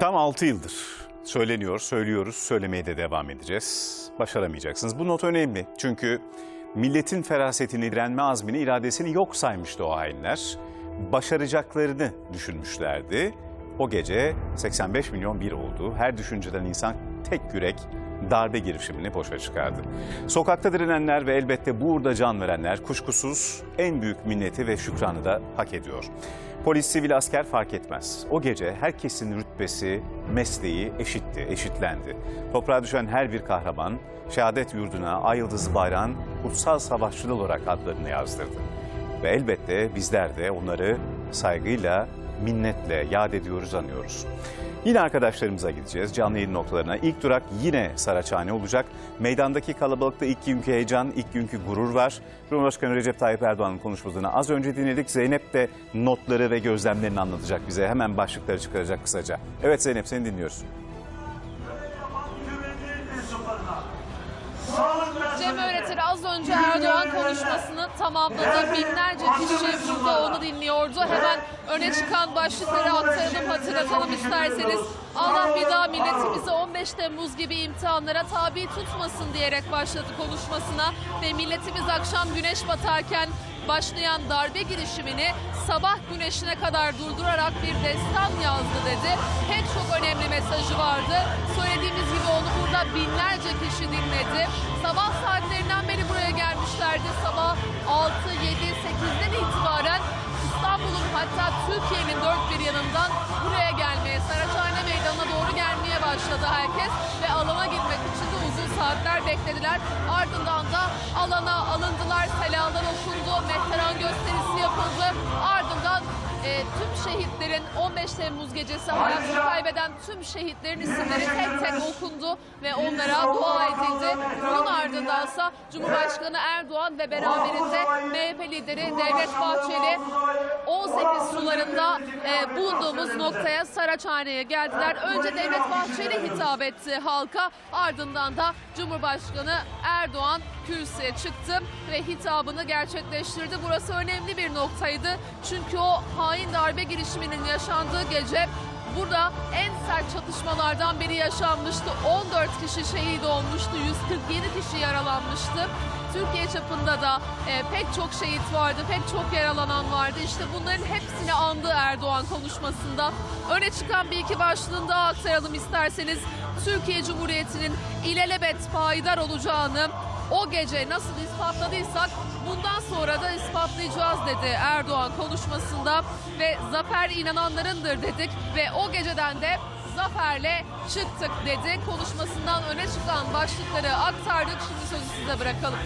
Tam 6 yıldır söyleniyor, söylüyoruz, söylemeye de devam edeceğiz. Başaramayacaksınız. Bu not önemli çünkü milletin ferasetini, direnme azmini, iradesini yok saymıştı o hainler. Başaracaklarını düşünmüşlerdi. O gece 85 milyon bir oldu. Her düşünceden insan tek yürek darbe girişimini boşa çıkardı. Sokakta direnenler ve elbette burada can verenler kuşkusuz en büyük minneti ve şükranı da hak ediyor. Polis, sivil, asker fark etmez. O gece herkesin rütbesi, mesleği eşitti, eşitlendi. Toprağa düşen her bir kahraman, şehadet yurduna ay yıldızı bayrağın kutsal savaşçılı olarak adlarını yazdırdı. Ve elbette bizler de onları saygıyla, minnetle yad ediyoruz, anıyoruz. Yine arkadaşlarımıza gideceğiz canlı yayın noktalarına. İlk durak yine Saraçhane olacak. Meydandaki kalabalıkta ilk günkü heyecan, ilk günkü gurur var. Cumhurbaşkanı Recep Tayyip Erdoğan'ın konuşmasını az önce dinledik. Zeynep de notları ve gözlemlerini anlatacak bize. Hemen başlıkları çıkaracak kısaca. Evet Zeynep seni dinliyoruz. Cem Öğretir az önce Erdoğan konuşmasını tamamladı. Binlerce kişi burada onu dinliyordu. Hemen öne çıkan başlıkları aktaralım, hatırlatalım isterseniz. Allah bir daha milletimizi 15 Temmuz gibi imtihanlara tabi tutmasın diyerek başladı konuşmasına. Ve milletimiz akşam güneş batarken başlayan darbe girişimini sabah güneşine kadar durdurarak bir destan yazdı dedi. Pek çok önemli mesajı vardı. Söylediğimiz gibi onu burada binlerce kişi dinledi. Sabah saatlerinden beri buraya gelmişlerdi. Sabah 6, 7, 8'den bir yanından buraya gelmeye, Saraçhane Meydanı'na doğru gelmeye başladı herkes. Ve alana girmek için de uzun saatler beklediler. Ardından da alana alındılar, selalar okundu, mehteran gösterisi yapıldı. Ardından e, tüm şehitlerin 15 Temmuz gecesi hayatını kaybeden tüm şehitlerin isimleri tek tek okundu ve onlara dua edildi. Bunun ardındansa Cumhurbaşkanı Erdoğan ve beraberinde MHP lideri Devlet Bahçeli 18 sularında e, bulunduğumuz noktaya Saraçhane'ye geldiler. Önce Devlet Bahçeli hitap etti halka. Ardından da Cumhurbaşkanı Erdoğan kürsüye çıktı ve hitabını gerçekleştirdi. Burası önemli bir noktaydı. Çünkü o hain darbe girişiminin yaşandığı gece burada en sert çatışmalardan biri yaşanmıştı. 14 kişi şehit olmuştu, 147 kişi yaralanmıştı. Türkiye çapında da e, pek çok şehit vardı, pek çok yaralanan vardı. İşte bunların hepsini andı Erdoğan konuşmasında. Öne çıkan bir iki başlığını daha aktaralım isterseniz. Türkiye Cumhuriyeti'nin ilelebet payidar olacağını o gece nasıl ispatladıysak bundan sonra da ispatlayacağız dedi Erdoğan konuşmasında ve zafer inananlarındır dedik ve o geceden de zaferle çıktık dedi. Konuşmasından öne çıkan başlıkları aktardık. Şimdi sözü size bırakalım.